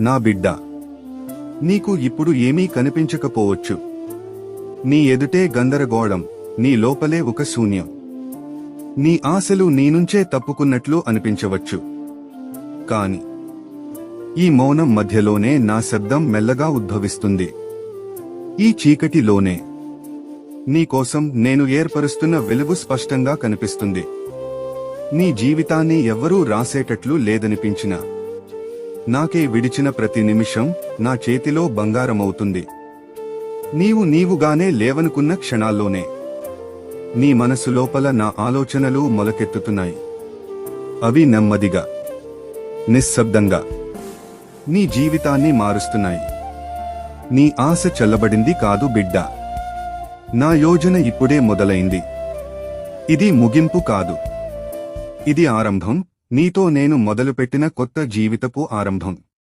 నా బిడ్డ నీకు ఇప్పుడు ఏమీ కనిపించకపోవచ్చు. నీ ఎదుటే గందరగోళం నీ లోపలే ఒక శూన్యం. నీ ఆశలు నీ నుంచే తప్పుకున్నట్లు అనిపించవచ్చు. కాని ఈ మౌనం మధ్యలోనే నా శబ్దం మెల్లగా ఉద్భవిస్తుంది. ఈ చీకటిలోనే నీకోసం నేను ఏర్పరుస్తున్న వెలుగు స్పష్టంగా కనిపిస్తుంది. నీ జీవితాన్ని ఎవ్వరూ రాసేటట్లు లేదనిపించినా నాకే విడిచిన ప్రతి నిమిషం నా చేతిలో బంగారమవుతుంది. నీవు నీవుగానే లేవనుకున్న క్షణాల్లోనే నీ మనసు లోపల నా ఆలోచనలు మొలకెత్తుతున్నాయి. అవి నెమ్మదిగా నిశ్శబ్దంగా నీ జీవితాన్ని మారుస్తున్నాయి. నీ ఆశ చల్లబడింది కాదు బిడ్డ. నా యోజన ఇప్పుడే మొదలైంది. ఇది ముగింపు కాదు. ఇది ఆరంభం. నీతో నేను మొదలుపెట్టిన కొత్త జీవితపు ఆరంభం.